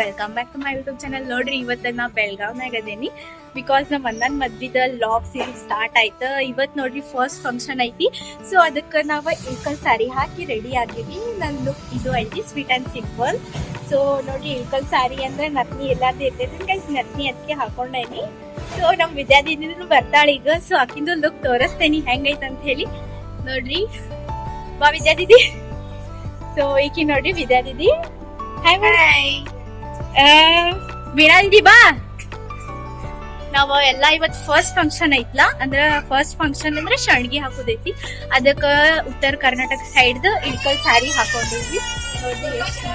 Welcome back to my YouTube channel ನೋಡ್ರಿ, ಇವತ್ತು ನಾ ಬೆಳಗಾವ್ನಾಗ ಅದೇನಿ. ಬಿಕಾಸ್ ನಮ್ಮ ಅಣ್ಣನ ಮದ್ವಿದ ಲಾಗ್ ಸೀರೀಸ್ ಸ್ಟಾರ್ಟ್ ಆಯ್ತು. ಇವತ್ತು ನೋಡ್ರಿ ಫಸ್ಟ್ ಫಂಕ್ಷನ್ ಐತಿ. ಸೊ ಅದಕ್ಕೆ ನಾವು ಇಳ್ಕಲ್ ಸ್ಯಾರಿ ಹಾಕಿ ರೆಡಿ ಆಗಿವಿ. ನನ್ನ ಲುಕ್ ಇದು ಐತಿ ಸ್ವೀಟ್ ಆ್ಯಂಡ್ ಸಿಂಪಲ್ ಸೊ ನೋಡ್ರಿ, ಇಳ್ಕಲ್ ಸ್ಯಾರಿ ಅಂದ್ರೆ ನತ್ನಿ ಎಲ್ಲಾರ್ದು ಇರ್ತೈತಿ ಗೈಸ್ ನತ್ನಿ ಅದಕ್ಕೆ ಹಾಕೊಂಡೇನಿ. ಸೊ ನಮ್ಮ ವಿದ್ಯಾರ್ಥಿನಿನೂ ಬರ್ತಾಳೆ ಈಗ. ಸೊ ಆಕಿಂದು ಲುಕ್ ತೋರಿಸ್ತೇನಿ. ಹೆಂಗೈತೆ ಅಂತ ಹೇಳಿ. ನೋಡ್ರಿ. ಬಾ ವಿದ್ಯಾದಿದಿ. ಸೊ ಈಕಿ ನೋಡ್ರಿ, ವಿದ್ಯಾದಿದಿ. ಹಾಯ್ ದಿದಿ ಬಾ. ನಾವು ಎಲ್ಲ ಇವತ್ ಫಸ್ಟ್ ಫಂಕ್ಷನ್ ಐತ್ಲಾ? ಅಂದ್ರ ಫಸ್ಟ್ ಫಂಕ್ಷನ್ ಅಂದ್ರೆ ಶಣ್ಗಿ ಹಾಕೋದೈತಿ. ಅದಕ್ಕ ಉತ್ತರ ಕರ್ನಾಟಕ ಸೈಡ್ ಇಳ್ಕಲ್ ನೋಡ್ರಿ ಎಷ್ಟು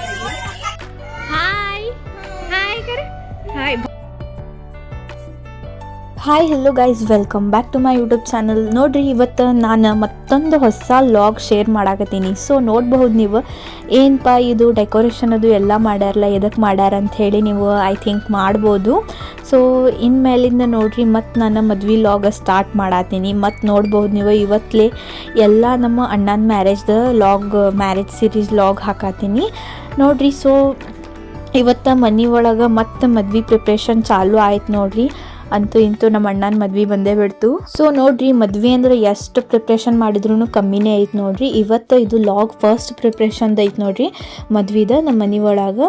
hi hi hi hi hello guys welcome back to my YouTube channel ನೋಡ್ರಿ, ಇವತ್ತು ನಾನು ಮತ್ತೊಂದು ಹೊಸ ಲಾಗ್ ಶೇರ್ ಮಾಡಾಕತ್ತೀನಿ. ಸೊ ನೋಡ್ಬಹುದು ನೀವು ಏನಪ್ಪ ಇದು ಡೆಕೋರೇಷನ್ ಅದು ಎಲ್ಲ ಮಾಡ್ಯಾರಲ್ಲ ಎದಕ್ಕೆ ಮಾಡ್ಯಾರ ಅಂತ ಹೇಳಿ ನೀವು ಐ ಥಿಂಕ್ ಮಾಡ್ಬೋದು. ಸೊ ಇನ್ಮೇಲಿಂದ ನೋಡ್ರಿ, ಮತ್ತು ನಾನು ಮದ್ವೆ ಲಾಗ ಸ್ಟಾರ್ಟ್ ಮಾಡತ್ತೀನಿ ಮತ್ತು ನೋಡ್ಬೋದು ನೀವು ಇವತ್ತಲೇ ಎಲ್ಲ ನಮ್ಮ ಅಣ್ಣನ ಮ್ಯಾರೇಜ್ದ ಲಾಗ್ ಮ್ಯಾರೇಜ್ ಸೀರೀಸ್ ಲಾಗ್ ಹಾಕತ್ತೀನಿ ನೋಡ್ರಿ ಸೊ ಇವತ್ತು ಮನೆ ಒಳಗೆ ಮತ್ತು ಮದ್ವೆ ಪ್ರಿಪ್ರೇಷನ್ ಚಾಲೂ ಆಯ್ತು ನೋಡ್ರಿ. ಅಂತೂ ಇಂತೂ ನಮ್ಮ ಅಣ್ಣನ ಮದ್ವೆ ಬಂದೇ ಬಿಡ್ತು. ಸೊ ನೋಡ್ರಿ, ಮದ್ವೆ ಅಂದ್ರೆ ಎಷ್ಟು ಪ್ರಿಪ್ರೇಷನ್ ಮಾಡಿದ್ರು ಕಮ್ಮಿನೇ ಐತ್ ನೋಡ್ರಿ. ಇವತ್ತು ಇದು ಲಾಗ್ ಫಸ್ಟ್ ಪ್ರಿಪ್ರೇಷನ್ ಐತೆ ನೋಡ್ರಿ. ಮದ್ವಿದ ನಮ್ಮ ಮನೆ ಒಳಗೆ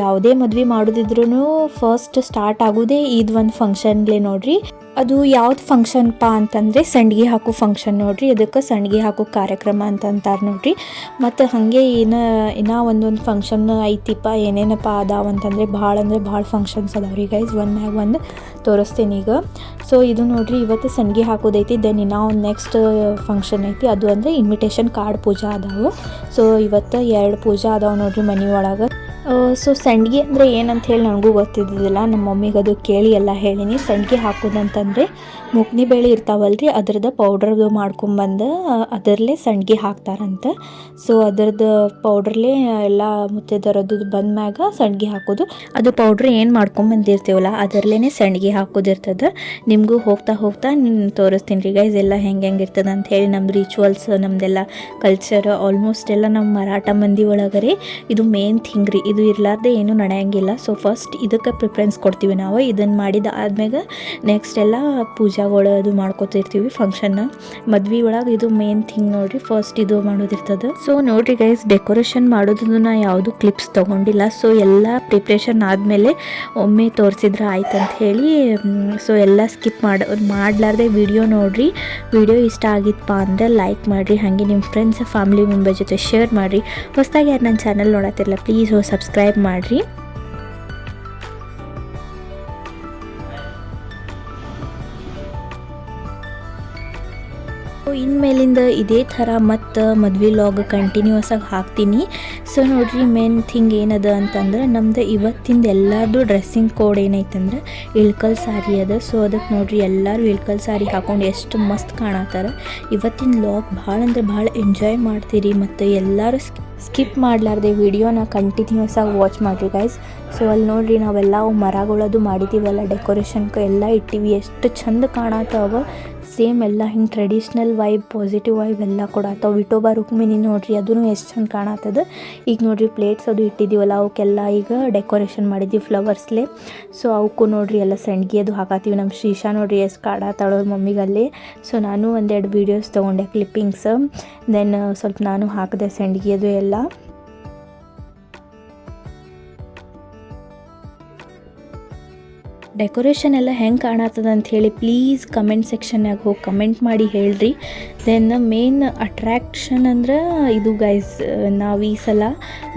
ಯಾವುದೇ ಮದ್ವೆ ಮಾಡೋದಿದ್ರು ಫಸ್ಟ್ ಸ್ಟಾರ್ಟ್ ಆಗೋದೇ ಇದು ಒಂದು ಫಂಕ್ಷನ್ಲೇ ನೋಡ್ರಿ. ಅದು ಯಾವ್ದು ಫಂಕ್ಷನ್ಪ ಅಂತಂದರೆ ಸಂಡ್ಗೆ ಹಾಕೋ ಫಂಕ್ಷನ್ ನೋಡ್ರಿ. ಅದಕ್ಕೆ ಸಂಡ್ಗೆ ಹಾಕೋ ಕಾರ್ಯಕ್ರಮ ಅಂತ ಅಂತಾರೆ ನೋಡ್ರಿ. ಮತ್ತು ಹಾಗೆ ಏನು, ಇನ್ನೂ ಒಂದೊಂದು ಫಂಕ್ಷನ್ ಐತಿಪ್ಪ ಏನೇನಪ್ಪ ಅದಾವ ಅಂತಂದರೆ ಭಾಳ ಅಂದರೆ ಭಾಳ ಫಂಕ್ಷನ್ಸ್ ಅದಾವ್ರಿ ಗೈಸ್ ಒನ್ ಮ್ಯಾಗ ಒಂದು ತೋರಿಸ್ತೀನಿ ಈಗ ಸೊ ಇದು ನೋಡ್ರಿ, ಇವತ್ತು ಸಂಡಿಗೆ ಹಾಕೋದೈತಿ. ದೆನ್ ಇನ್ನೂ ಒಂದು ನೆಕ್ಸ್ಟ್ ಫಂಕ್ಷನ್ ಐತಿ. ಅದು ಅಂದರೆ ಇನ್ವಿಟೇಷನ್ ಕಾರ್ಡ್ ಪೂಜಾ ಅದಾವು. ಸೊ ಇವತ್ತು ಎರಡು ಪೂಜಾ ಅದಾವೆ ನೋಡ್ರಿ ಮನೆ ಒಳಗೆ. ಸೊ ಸಂಡ್ಗೆ ಅಂದರೆ ಏನಂತ ಹೇಳಿ ನನಗೂ ಗೊತ್ತಿದ್ದಿಲ್ಲ ನಮ್ಮ ಮಮ್ಮಿಗೆ ಅದು ಕೇಳಿ ಎಲ್ಲ ಹೇಳಿನಿ. ಸಂಡ್ಗೆ ಹಾಕೋದಂತಂದರೆ ಮುಗ್ನಿ ಬೇಳೆ ಇರ್ತಾವಲ್ರಿ, ಅದ್ರದ್ದು ಪೌಡ್ರದು ಮಾಡ್ಕೊಂಬಂದು ಅದರಲ್ಲೇ ಸಂಡ್ಗೆ ಹಾಕ್ತಾರಂತ. ಸೊ ಅದ್ರದ್ದು ಪೌಡ್ರಲ್ಲೇ ಎಲ್ಲ ಮುತ್ತೆದರದ್ದು ಬಂದ ಮ್ಯಾಗ ಸಂಡ್ಗೆ ಹಾಕೋದು. ಅದು ಪೌಡ್ರ್ ಏನು ಮಾಡ್ಕೊಂಬಂದಿರ್ತೀವಲ್ಲ ಅದರಲ್ಲೇ ಸಂಡ್ಗೆ ಹಾಕೋದಿರ್ತದೆ. ನಿಮಗೂ ಹೋಗ್ತಾ ಹೋಗ್ತಾ ನೀನು ತೋರಿಸ್ತೀನಿ ರೀ ಗೈಸ್ ಎಲ್ಲ ಹೆಂಗೆ ಹೆಂಗೆ ಇರ್ತದೆ ಅಂತ ಹೇಳಿ ನಮ್ಮ ರಿಚುವಲ್ಸ್ ನಮ್ಮದೆಲ್ಲ ಕಲ್ಚರ್ ಆಲ್ಮೋಸ್ಟ್ ಎಲ್ಲ ನಮ್ಮ ಮರಾಠ ಮಂದಿ ಒಳಗರೆ ಇದು ಮೇನ್ ಥಿಂಗ್ ರೀ. ಇದು ಇರಲಾರ್ದೆ ಏನೂ ನಡೆಯಂಗಿಲ್ಲ. ಸೊ ಫಸ್ಟ್ ಇದಕ್ಕೆ ಪ್ರಿಫರೆನ್ಸ್ ಕೊಡ್ತೀವಿ ನಾವು. ಇದನ್ನು ಮಾಡಿದ ಆದ್ಮ್ಯಾಗ ನೆಕ್ಸ್ಟ್ ಎಲ್ಲ ಪೂಜಾಗಳು ಅದು ಮಾಡ್ಕೊತಿರ್ತೀವಿ ಫಂಕ್ಷನ್ನ ಮದ್ವೆ ಒಳಗೆ ಇದು ಮೇನ್ ಥಿಂಗ್ ನೋಡ್ರಿ. ಫಸ್ಟ್ ಇದು ಮಾಡೋದಿರ್ತದೆ. ಸೊ ನೋಡ್ರಿ ಗೈಸ್ ಡೆಕೋರೇಷನ್ ಮಾಡೋದನ್ನು ನಾ ಯಾವುದು ಕ್ಲಿಪ್ಸ್ ತೊಗೊಂಡಿಲ್ಲ. ಸೊ ಎಲ್ಲ ಪ್ರಿಪ್ರೇಷನ್ ಆದಮೇಲೆ ಒಮ್ಮೆ ತೋರಿಸಿದ್ರೆ ಆಯ್ತು ಅಂತ ಹೇಳಿ ಸೊ ಎಲ್ಲ ಸ್ಕಿಪ್ ಮಾಡಿ, ಮಾಡ್ಲಾರ್ದೆ ವಿಡಿಯೋ ನೋಡ್ರಿ. ವಿಡಿಯೋ ಇಷ್ಟ ಆಗಿತ್ತಪ್ಪ ಅಂದರೆ ಲೈಕ್ ಮಾಡಿರಿ. ಹಾಗೆ ನಿಮ್ಮ ಫ್ರೆಂಡ್ಸ್ ಫ್ಯಾಮಿಲಿ ಮೆಂಬರ್ ಜೊತೆ ಶೇರ್ ಮಾಡಿರಿ. ಹೊಸದಾಗಿ ಯಾರು ನನ್ನ ಚಾನಲ್ ನೋಡತ್ತಿರಲ್ಲ ಪ್ಲೀಸ್ ಸಬ್ಸ್ಕ್ರೈಬ್ ಮಾಡಿರಿ. ಇನ್ಮೇಲಿಂದ ಇದೇ ಥರ ಮತ್ತು ಮದ್ವೆ ಲಾಗ್ ಕಂಟಿನ್ಯೂಸ್ ಆಗಿ ಹಾಕ್ತೀನಿ. ಸೊ ನೋಡ್ರಿ ಮೇನ್ ಥಿಂಗ್ ಏನದ ಅಂತಂದ್ರೆ ನಮ್ದು ಇವತ್ತಿಂದ ಎಲ್ಲರದು ಡ್ರೆಸ್ಸಿಂಗ್ ಕೋಡ್ ಏನೈತಂದ್ರೆ ಇಳ್ಕಲ್ ಸಾರಿ ಅದ. ಸೊ ಅದಕ್ಕೆ ನೋಡ್ರಿ ಎಲ್ಲರೂ ಇಳ್ಕಲ್ ಸಾರಿ ಹಾಕೊಂಡು ಎಷ್ಟು ಮಸ್ತ್ ಕಾಣತ್ತಾರ. ಇವತ್ತಿನ ಲಾಗ್ ಭಾಳ ಅಂದ್ರೆ ಭಾಳ ಎಂಜಾಯ್ ಮಾಡ್ತೀರಿ. ಮತ್ತು ಎಲ್ಲರೂ ಸ್ಕಿಪ್ ಮಾಡಲಾರ್ದೆ ವಿಡಿಯೋನ ಕಂಟಿನ್ಯೂಸ್ ಆಗಿ ವಾಚ್ ಮಾಡಿರಿ ಗೈಸ್ ಸೊ ಅಲ್ಲಿ ನೋಡಿರಿ ನಾವೆಲ್ಲ ಮರಗಳದು ಮಾಡಿದ್ದೀವಲ್ಲ ಡೆಕೋರೇಷನ್ಗೆ ಎಲ್ಲ ಇಟ್ಟಿವಿ. ಎಷ್ಟು ಚಂದ ಕಾಣತ್ತಾವ ಸೇಮ್ ಎಲ್ಲ ಹಿಂಗೆ ಟ್ರೆಡಿಷ್ನಲ್ ವೈಬ್ ಪಾಸಿಟಿವ್ ವೈಬ್ ಎಲ್ಲ ಕೊಡತ್ತವ ವಿಟೋಬಾ ರುಕ್ಮಿನಿ ನೋಡ್ರಿ ಅದೂ ಎಷ್ಟು ಚಂದ ಕಾಣತ್ತದ ಈಗ ನೋಡ್ರಿ ಪ್ಲೇಟ್ಸ್ ಅದು ಇಟ್ಟಿದ್ದೀವಲ್ಲ, ಅವಕ್ಕೆಲ್ಲ ಈಗ ಡೆಕೋರೇಷನ್ ಮಾಡಿದ್ದೀವಿ ಫ್ಲವರ್ಸ್ಲೆ ಸೊ ಅವಕ್ಕೂ ನೋಡ್ರಿ ಎಲ್ಲ ಸಂಡ್ಗಿ ಅದು ಹಾಕತ್ತೀವಿ ನಮ್ಮ ಶ್ರೀಶಾ ನೋಡ್ರಿ ಎಷ್ಟು ಕಾಡತ್ತಾಳೋ ಮಮ್ಮಿಗಲ್ಲಿ. ಸೊ ನಾನು ಒಂದೆರಡು ವೀಡಿಯೋಸ್ ತೊಗೊಂಡೆ ಕ್ಲಿಪ್ಪಿಂಗ್ಸ್ ದೆನ್ ಸ್ವಲ್ಪ ನಾನು ಹಾಕಿದೆ ಸಂಡ್ಗಿ ಅದು ಡೆಕೋರೇಷನ್ ಎಲ್ಲ ಹೆಂಗೆ ಕಾಣತ್ತದ ಅಂತ ಹೇಳಿ ಪ್ಲೀಸ್ ಕಮೆಂಟ್ ಸೆಕ್ಷನ್ನಾಗ ಹೋಗಿ ಕಮೆಂಟ್ ಮಾಡಿ ಹೇಳ್ರಿ. ದೆನ್ ಮೇನ್ ಅಟ್ರ್ಯಾಕ್ಷನ್ ಅಂದ್ರೆ ಇದು ಗೈಸ್ ನಾವು ಈ ಸಲ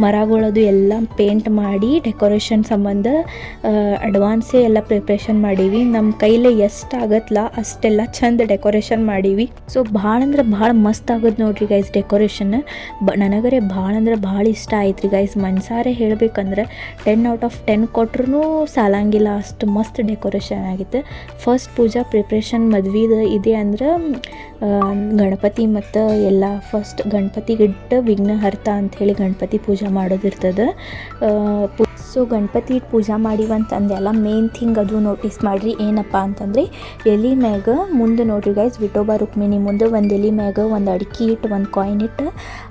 ಮರಗಳದು ಎಲ್ಲ ಪೇಂಟ್ ಮಾಡಿ ಡೆಕೋರೇಷನ್ ಸಂಬಂಧ ಅಡ್ವಾನ್ಸೇ ಎಲ್ಲ ಪ್ರಿಪ್ರೇಷನ್ ಮಾಡೀವಿ. ನಮ್ಮ ಕೈಲೇ ಎಷ್ಟು ಆಗತ್ತಲ್ಲ ಅಷ್ಟೆಲ್ಲ ಚಂದ ಡೆಕೋರೇಷನ್ ಮಾಡೀವಿ. ಸೊ ಭಾಳ ಅಂದ್ರೆ ಭಾಳ ಮಸ್ತ್ ಆಗೋದು ನೋಡ್ರಿ ಗೈಸ್ ಡೆಕೋರೇಷನ್ ಬ, ನನಗರೆ ಭಾಳ ಅಂದ್ರೆ ಭಾಳ ಇಷ್ಟ ಆಯ್ತು ರೀ ಗೈಸ್ ಮನ್ಸಾರೆ ಹೇಳ್ಬೇಕಂದ್ರೆ ಟೆನ್ ಔಟ್ ಆಫ್ ಟೆನ್ ಕೊಟ್ರೂ ಸಾಲಂಗಿಲ್ಲ. ಅಷ್ಟು ಮಸ್ತ್ ಡೆಕೋರೇಷನ್ ಆಗಿತ್ತು. ಫಸ್ಟ್ ಪೂಜಾ ಪ್ರಿಪ್ರೇಷನ್ ಮದ್ವಿದ ಇದೆ ಅಂದ್ರೆ ಗಣಪತಿ ಮತ್ತು ಎಲ್ಲ ಫಸ್ಟ್ ಗಣಪತಿಗಿಟ್ಟು ವಿಘ್ನಹರ್ತ ಅಂಥೇಳಿ ಗಣಪತಿ ಪೂಜೆ ಮಾಡೋದಿರ್ತದೆ. ಸೊ ಗಣಪತಿ ಪೂಜೆ ಮಾಡಿವಂತಂದೆಲ್ಲ ಮೇನ್ ಥಿಂಗ್ ಅದು ನೋಟಿಸ್ ಮಾಡಿರಿ. ಏನಪ್ಪ ಅಂತಂದರೆ, ಎಲೆ ಮ್ಯಾಗ ಮುಂದೆ ನೋಡ್ರಿ ಗೈಸ್ ವಿಟೋಬಾ ರುಕ್ಮಿಣಿ ಮುಂದೆ ಒಂದು ಎಲೆ ಮ್ಯಾಗ ಒಂದು ಅಡಿಕೆ ಇಟ್ಟು ಒಂದು ಕಾಯಿನ್ ಇಟ್ಟು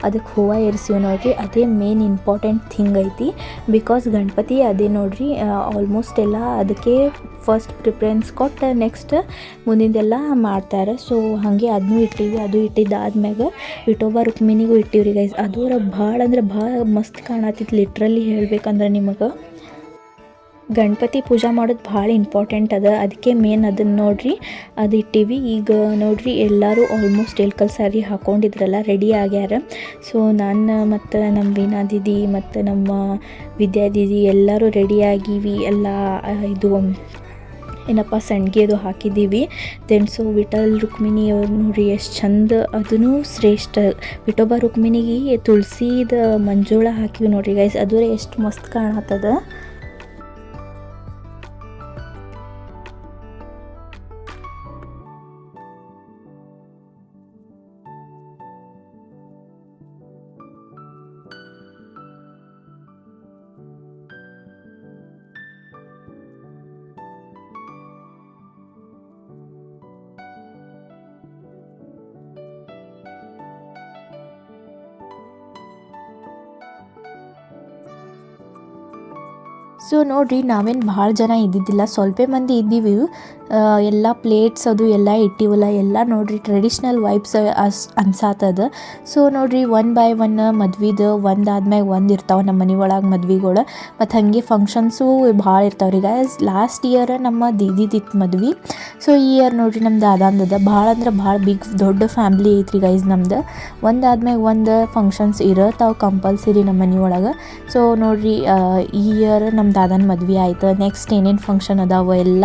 ಅದಕ್ಕೆ ಹೂವು ಏರಿಸಿವಿ ನೋಡ್ರಿ. ಅದೇ ಮೇನ್ ಇಂಪಾರ್ಟೆಂಟ್ ಥಿಂಗ್ ಐತಿ. ಬಿಕಾಸ್ ಗಣಪತಿ ಅದೇ ನೋಡ್ರಿ ಆಲ್ಮೋಸ್ಟ್ ಎಲ್ಲ ಅದಕ್ಕೆ ಫಸ್ಟ್ ಪ್ರಿಫರೆನ್ಸ್ ಕೊಟ್ಟು ನೆಕ್ಸ್ಟ್ ಮುಂದಿಂದೆಲ್ಲ ಮಾಡ್ತಾರೆ. ಸೊ ಹಾಗೆ ಅದನ್ನೂ ಇಟ್ಟಿವಿ. ಅದು ಇಟ್ಟಿದ್ದಾದ್ಮ್ಯಾಗ ರುಕ್ಮಿನಿಗೂ ರುಕ್ಮಿಣಿಗೂ ಇಟ್ಟಿವ್ರಿ ಗೈಸ್ ಅದು ಭಾಳ ಅಂದ್ರೆ ಭಾಳ ಮಸ್ತ್ ಕಾಣತಿತ್ತು ಲಿಟ್ರಲಿ ಹೇಳ್ಬೇಕಂದ್ರೆ ನಿಮಗೆ. ಗಣಪತಿ ಪೂಜೆ ಮಾಡೋದು ಭಾಳ ಇಂಪಾರ್ಟೆಂಟ್ ಅದ. ಅದಕ್ಕೆ ಮೇನ್ ಅದನ್ನು ನೋಡ್ರಿ, ಅದು ಇಟ್ಟಿವಿ. ಈಗ ನೋಡ್ರಿ ಎಲ್ಲರೂ ಆಲ್ಮೋಸ್ಟ್ ಎಲ್ಕಲ್ ಸಾರಿ ಹಾಕೊಂಡಿದ್ರಲ್ಲ ರೆಡಿ ಆಗ್ಯಾರ. ಸೊ ನಾನು ಮತ್ತು ನಮ್ಮ ವೀಣಾ ದೀದಿ ಮತ್ತು ನಮ್ಮ ವಿದ್ಯಾ ದೀದಿ ಎಲ್ಲರೂ ರೆಡಿ ಆಗಿವಿ. ಎಲ್ಲ ಇದು ಏನಪ್ಪ, ಸಂಡಿಗೆ ಅದು ಹಾಕಿದ್ದೀವಿ. ಸೊ ವಿಠಲ್, ರುಕ್ಮಿಣಿ ಅವ್ರು ನೋಡಿ ಎಷ್ಟು ಚಂದ ಅದೂ ಶ್ರೇಷ್ಠ. ವಿಠೋಬ, ರುಕ್ಮಿಣಿಗೆ ತುಳಸಿದ ಮಂಜುಳ ಹಾಕಿವಿ ನೋಡಿರಿ ಗೈಸ್ ಅದು ಎಷ್ಟು ಮಸ್ತ್ ಕಾಣತ್ತದ. ಸೊ ನೋಡಿರಿ, ನಾವೇನು ಭಾಳ ಜನ ಇದ್ದಿದ್ದಿಲ್ಲ. ಸ್ವಲ್ಪ ಮಂದಿ ಇದ್ದೀವಿ. ಎಲ್ಲ ಪ್ಲೇಟ್ಸ್ ಅದು, ಎಲ್ಲ ಇಟ್ಟಿವಲ್ಲ ಎಲ್ಲ ನೋಡ್ರಿ ಟ್ರೆಡಿಷ್ನಲ್ ವೈಬ್ಸ್ ಅಸ್ ಅನ್ಸಾತದ ಸೊ ನೋಡ್ರಿ ಒನ್ ಬೈ ಒನ್ ಮದ್ವಿದು ಒಂದು ಆದ್ಮ್ಯಾಗ ಒಂದು ಇರ್ತಾವೆ ನಮ್ಮ ಮನೆ ಒಳಗೆ ಮದ್ವಿಗಳು. ಮತ್ತು ಹಾಗೆ ಫಂಕ್ಷನ್ಸು ಭಾಳ ಇರ್ತಾವೆ ರೀ ಗೈಸ್ ಲಾಸ್ಟ್ ಇಯರ್ ನಮ್ಮ ದೀದಿದಿತ್ತು ಮದ್ವೆ. ಸೊ ಈ ಇಯರ್ ನೋಡ್ರಿ ನಮ್ಮ ದಾದಾಂದದ ಭಾಳ ಅಂದ್ರೆ ಭಾಳ ಬಿಗ್ ದೊಡ್ಡ ಫ್ಯಾಮ್ಲಿ ಐತ್ರಿ ಗೈಸ್ ನಮ್ದು. ಒಂದು ಆದ್ಮ್ಯಾಗ ಒಂದು ಫಂಕ್ಷನ್ಸ್ ಇರತ್ತಾವೆ ಕಂಪಲ್ಸರಿ ನಮ್ಮ ಮನೆ ಒಳಗೆ. ಸೊ ನೋಡ್ರಿ ಈ ಇಯರ್ ನಮ್ಮ ದಾದನ ಮದುವೆ ಆಯ್ತು. ನೆಕ್ಸ್ಟ್ ಏನೇನು ಫಂಕ್ಷನ್ ಅದಾವೋ ಎಲ್ಲ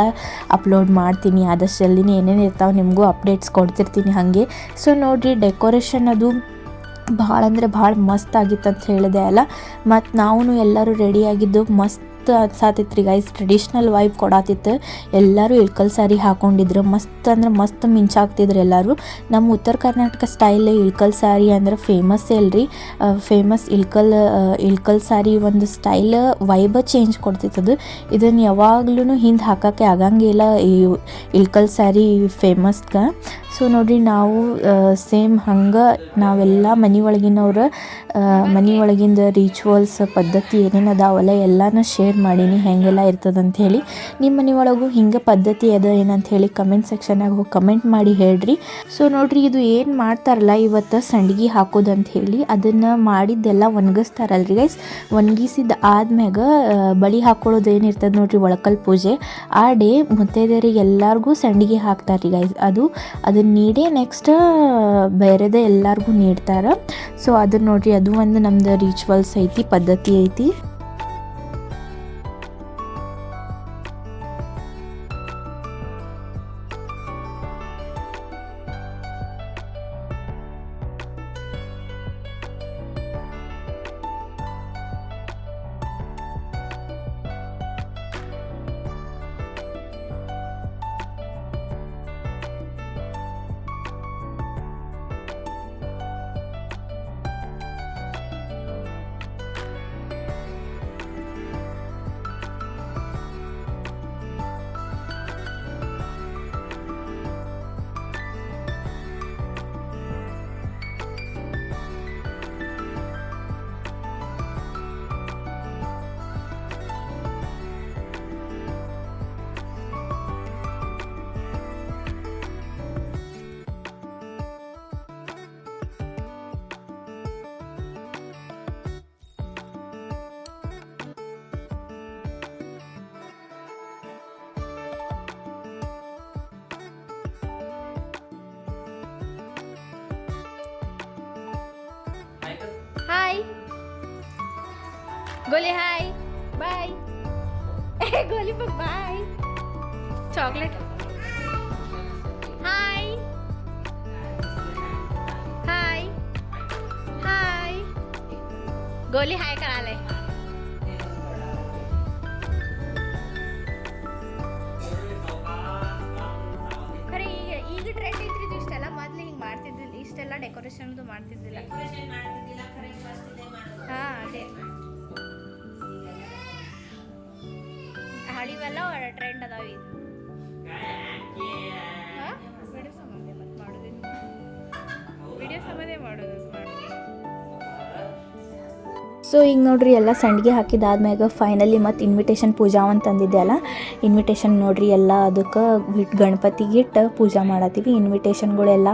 ಅಪ್ಲೋಡ್ ಮಾಡ್ತೀನಿ. ಆದಷ್ಟು ಜಲ್ದಿನೇ ಏನೇನು ಇರ್ತಾವೆ ನಿಮಗೂ ಅಪ್ಡೇಟ್ಸ್ ಕೊಡ್ತಿರ್ತೀನಿ ಹಾಗೆ. ಸೊ ನೋಡಿರಿ ಡೆಕೋರೇಷನ್ ಅದು ಭಾಳ ಅಂದರೆ ಭಾಳ ಮಸ್ತ್ ಆಗಿತ್ತು ಅಂತ ಹೇಳಿದೆ ಅಲ್ಲ. ಮತ್ತು ನಾವು ಎಲ್ಲರೂ ರೆಡಿಯಾಗಿದ್ದು ಮಸ್ತ್ ಅನ್ಸಾತಿತ್ತು ರೀ ಗೈಸ್ ಟ್ರೆಡಿಷ್ನಲ್ ವೈಬ್ ಕೊಡಾತಿತ್ತು. ಎಲ್ಲರೂ ಇಳ್ಕಲ್ ಸಾರಿ ಹಾಕೊಂಡಿದ್ರು. ಮಸ್ತ್ ಅಂದ್ರೆ ಮಸ್ತ್ ಮಿಂಚಾಗ್ತಿದ್ರು ಎಲ್ಲರೂ. ನಮ್ಮ ಉತ್ತರ ಕರ್ನಾಟಕ ಸ್ಟೈಲ್ ಇಳ್ಕಲ್ ಸಾರಿ ಅಂದ್ರೆ ಫೇಮಸ್ ಅಲ್ರಿ ಫೇಮಸ್ ಇಳ್ಕಲ್ ಇಳ್ಕಲ್ ಸಾರಿ ಒಂದು ಸ್ಟೈಲ್ ವೈಬ ಚೇಂಜ್ ಕೊಡ್ತಿತ್ತದು. ಇದನ್ನು ಯಾವಾಗ್ಲೂ ಹಿಂದೆ ಹಾಕೋಕ್ಕೆ ಆಗಂಗಿಲ್ಲ ಈ ಇಳ್ಕಲ್ ಸ್ಯಾರಿ ಫೇಮಸ್ಗೆ ಸೊ ನೋಡಿರಿ ನಾವು ಸೇಮ್ ಹಂಗೆ ನಾವೆಲ್ಲ ಮನೆ ಒಳಗಿನವ್ರ ಮನೆ ಒಳಗಿಂದ ರಿಚುವಲ್ಸ್ ಪದ್ಧತಿ ಏನೇನು ಅದಾವಲ್ಲ ಎಲ್ಲನೂ ಶೇರ್ ಮಾಡೀನಿ, ಹೆಂಗೆಲ್ಲ ಇರ್ತದೆ ಅಂತ ಹೇಳಿ ನಿಮ್ಮ ಮನೆ ಒಳಗೂ ಹಿಂಗೆ ಪದ್ಧತಿ ಅದ ಏನಂತ ಹೇಳಿ ಕಮೆಂಟ್ ಸೆಕ್ಷನಾಗ ಹೋಗಿ ಕಮೆಂಟ್ ಮಾಡಿ ಹೇಳ್ರಿ. ಸೊ ನೋಡ್ರಿ, ಇದು ಏನು ಮಾಡ್ತಾರಲ್ಲ ಇವತ್ತು ಸಂಡ್ಗಿ ಹಾಕೋದಂತ ಹೇಳಿ ಅದನ್ನು ಮಾಡಿದ್ದೆಲ್ಲ ಒಣಗಿಸ್ತಾರಲ್ರಿ ಗೈಸ್ ಒಣಗಿಸಿದ ಆದ್ಮ್ಯಾಗ ಬಳಿ ಹಾಕೊಳ್ಳೋದು ಏನಿರ್ತದೆ ನೋಡ್ರಿ, ಒಳಕಲ್ ಪೂಜೆ. ಆ ಡೇ ಮುತ್ತೈದೆಯರಿಗೆ ಎಲ್ಲರಿಗೂ ಸಂಡಿಗೆ ಹಾಕ್ತಾರೆ ಗೈಸ್ ಅದು ಅದನ್ನ ನೀಡೇ ನೆಕ್ಸ್ಟ್ ಬೇರೆದ ಎಲ್ಲರಿಗೂ ನೀಡ್ತಾರೆ. ಸೊ ಅದನ್ನ ನೋಡ್ರಿ, ಅದು ಒಂದು ನಮ್ದು ರಿಚುವಲ್ಸ್ ಐತಿ, ಪದ್ಧತಿ ಐತಿ. ಗೋಲಿ ಹಾಯ್ ಬಾಯ್ ಗೋಲಿ bye chocolate hi hi hi ಗೋಲಿ ಹಾಯ್ ಕಳಾಲೆ ಖರೆ ಈಗ ಈಗ ಟ್ರೆಂಡ್ ಐತ್ರಿ ಇದು ಇಷ್ಟೆಲ್ಲ. ಮೊದ್ಲು ಹಿಂಗೆ ಮಾಡ್ತಿದ್ದಿಲ್ಲ. ಇಷ್ಟೆಲ್ಲ ಡೆಕೋರೇಷನ್ ಮಾಡ್ತಿದ್ದಿಲ್ಲ. ಹಾ ಅದೇ. ಮಾಡಿವೆಲ್ಲ ಟ್ರೆಂಡ್ ಅದಾವ ಇದು ವಿಡಿಯೋ ಸಂಬಂಧ ವಿಡಿಯೋ ಸಂಬಂಧ ಮಾಡೋದು? ಸೊ ಈಗ ನೋಡ್ರಿ, ಎಲ್ಲ ಸಂಡಿಗೆ ಹಾಕಿದಾದ್ಮ್ಯಾಗ ಫೈನಲಿ ಮತ್ತು ಇನ್ವಿಟೇಷನ್ ಪೂಜಾ ಅಂತ ತಂದಿದ್ದೆ ಅಲ್ಲ? ಇನ್ವಿಟೇಷನ್ ನೋಡ್ರಿ, ಎಲ್ಲ ಅದಕ್ಕೆ ಇಟ್ಟು ಪೂಜಾ ಮಾಡತ್ತೀವಿ ಇನ್ವಿಟೇಷನ್ಗಳೆಲ್ಲ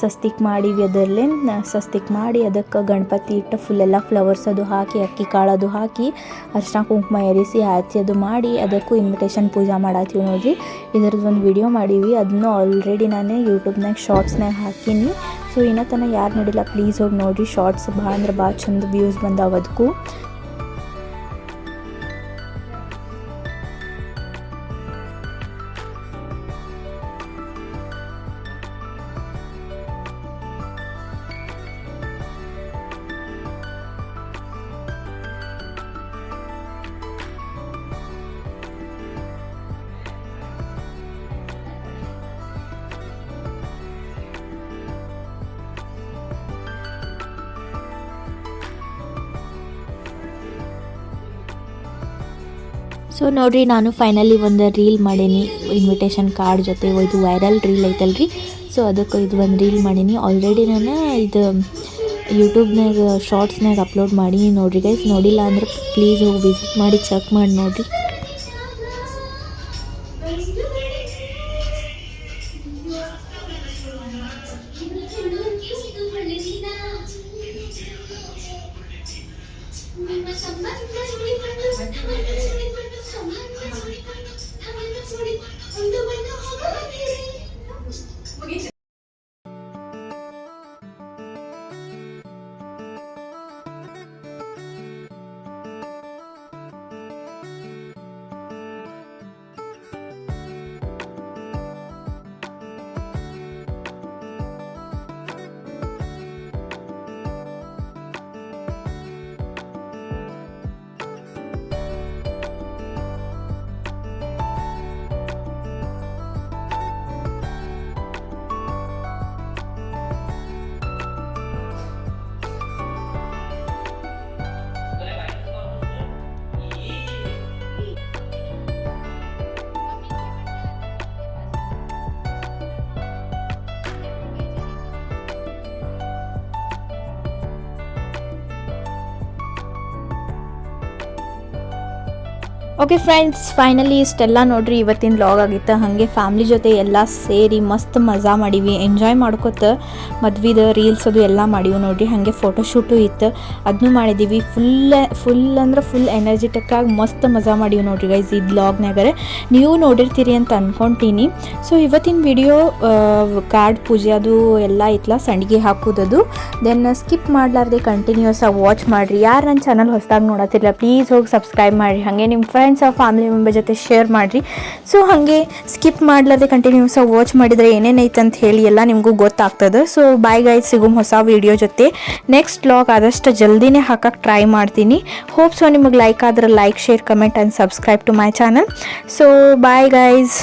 ಸಸ್ತಿಕ್ ಮಾಡಿವಿ ಅದರಲ್ಲೇ ಸಸ್ತಿಕ್ ಮಾಡಿ ಅದಕ್ಕೆ ಗಣಪತಿ ಇಟ್ಟು ಫುಲ್ ಎಲ್ಲ ಫ್ಲವರ್ಸ್ ಅದು ಹಾಕಿ, ಅಕ್ಕಿ ಕಾಳು ಅದು ಹಾಕಿ ಅರ್ಶಿನ ಕುಂಕುಮ ಏರಿಸಿ ಆರತಿ ಅದು ಮಾಡಿ ಅದಕ್ಕೂ ಇನ್ವಿಟೇಷನ್ ಪೂಜಾ ಮಾಡತ್ತೀವಿ ನೋಡ್ರಿ. ಇದ್ರದ್ದು ಒಂದು ವಿಡಿಯೋ ಮಾಡೀವಿ. ಅದನ್ನು ಆಲ್ರೆಡಿ ನಾನು ಯೂಟ್ಯೂಬ್ನಾಗ ಶಾರ್ಟ್ಸ್ನಾಗ ಹಾಕೀನಿ. ಸೊ ಇನ್ನತನ ಯಾರು ನೋಡಿಲ್ಲ ಪ್ಲೀಸ್ ಹೋಗಿ ನೋಡಿರಿ ಶಾರ್ಟ್ಸ್ ಭಾಳ ಅಂದ್ರೆ ಭಾಳ ಚಂದ ವ್ಯೂಸ್ ಬಂದಾವ ಅದಕ್ಕೂ ಸೊ ನೋಡಿರಿ, ನಾನು ಫೈನಲಿ ಒಂದು ರೀಲ್ ಮಾಡೀನಿ. ಇನ್ವಿಟೇಷನ್ ಕಾರ್ಡ್ ಜೊತೆ, ಇದು ವೈರಲ್ ರೀಲ್ ಐತಲ್ರಿ. ಸೊ ಅದಕ್ಕೆ ಇದು ಒಂದು ರೀಲ್ ಮಾಡೀನಿ. ಆಲ್ರೆಡಿ ನಾನು ಇದು ಯೂಟ್ಯೂಬ್ನಾಗ ಶಾರ್ಟ್ಸ್ನಾಗ ಅಪ್ಲೋಡ್ ಮಾಡಿ ನೋಡಿರಿ ಗೈಸ್ ನೋಡಿಲ್ಲ ಅಂದ್ರೆ ಪ್ಲೀಸ್ ಹೋಗಿ ವಿಸಿಟ್ ಮಾಡಿ ಚೆಕ್ ಮಾಡಿ ನೋಡ್ರಿ. sorry. ಓಕೆ ಫ್ರೆಂಡ್ಸ್ ಫೈನಲಿ ಇಷ್ಟೆಲ್ಲ ನೋಡ್ರಿ, ಇವತ್ತಿನ ಲಾಗ್ ಆಗಿತ್ತು. ಹಾಗೆ ಫ್ಯಾಮ್ಲಿ ಜೊತೆ ಎಲ್ಲ ಸೇರಿ ಮಸ್ತ್ ಮಜಾ ಮಾಡೀವಿ ಎಂಜಾಯ್ ಮಾಡ್ಕೊತ ಮದ್ವಿದ ರೀಲ್ಸ್ ಅದು ಎಲ್ಲ ಮಾಡೀವಿ ನೋಡ್ರಿ, ಹಾಗೆ ಫೋಟೋಶೂಟು ಇತ್ತು. ಅದನ್ನೂ ಮಾಡಿದ್ದೀವಿ ಫುಲ್ ಫುಲ್ ಅಂದ್ರೆ ಫುಲ್ ಎನರ್ಜೆಟಿಕ್ ಆಗಿ ಮಸ್ತ್ ಮಜಾ ಮಾಡೀವಿ ನೋಡ್ರಿ ಗೈಸ್ ಈ ಬ್ಲಾಗ್ನಾಗರೆ ನೀವು ನೋಡಿರ್ತೀರಿ ಅಂತ ಅಂದ್ಕೊತೀನಿ ಸೊ ಇವತ್ತಿನ ವಿಡಿಯೋ ಕಾರ್ಡ್ ಪೂಜೆ ಅದು ಎಲ್ಲ ಇತ್ತಲ್ಲ ಸಂಡಿಗೆ ಹಾಕೋದದು. ದೆನ್ ಸ್ಕಿಪ್ ಮಾಡಲಾರ್ದೆ ಕಂಟಿನ್ಯೂಸ್ ಆಗಿ ವಾಚ್ ಮಾಡಿರಿ. ಯಾರು ನನ್ನ ಚಾನಲ್ ಹೊಸದಾಗಿ ನೋಡತ್ತಿಲ್ಲ ಪ್ಲೀಸ್ ಹೋಗಿ ಸಬ್ಸ್ಕ್ರೈಬ್ ಮಾಡಿರಿ. ಹಾಗೆ ನಿಮ್ಮ ಫ್ರೆಂಡ್ಸ್ ಫ್ಯಾಮಿಲಿ ಮೆಂಬರ್ ಜೊತೆ ಶೇರ್ ಮಾಡಿರಿ. ಸೊ ಹಾಗೆ ಸ್ಕಿಪ್ ಮಾಡಲಾರ್ದೆ ಕಂಟಿನ್ಯೂಸ್ ಆಗಿ ವಾಚ್ ಮಾಡಿದರೆ ಏನೇನೈತೆ ಅಂತ ಹೇಳಿ ಎಲ್ಲ ನಿಮಗೂ ಗೊತ್ತಾಗ್ತದೆ. ಸೊ ಬಾಯ್ ಗೈಸ್ ಸಿಗುಮ್ ಹೊಸ ವಿಡಿಯೋ ಜೊತೆ. ನೆಕ್ಸ್ಟ್ ಬ್ಲಾಗ್ ಆದಷ್ಟು ಜಲ್ದಿನೇ ಹಾಕಕ್ಕೆ ಟ್ರೈ ಮಾಡ್ತೀನಿ. ಹೋಪ್ ಸೊ ನಿಮಗೆ ಲೈಕ್ ಆದ್ರೆ like share comment and subscribe to my channel so bye guys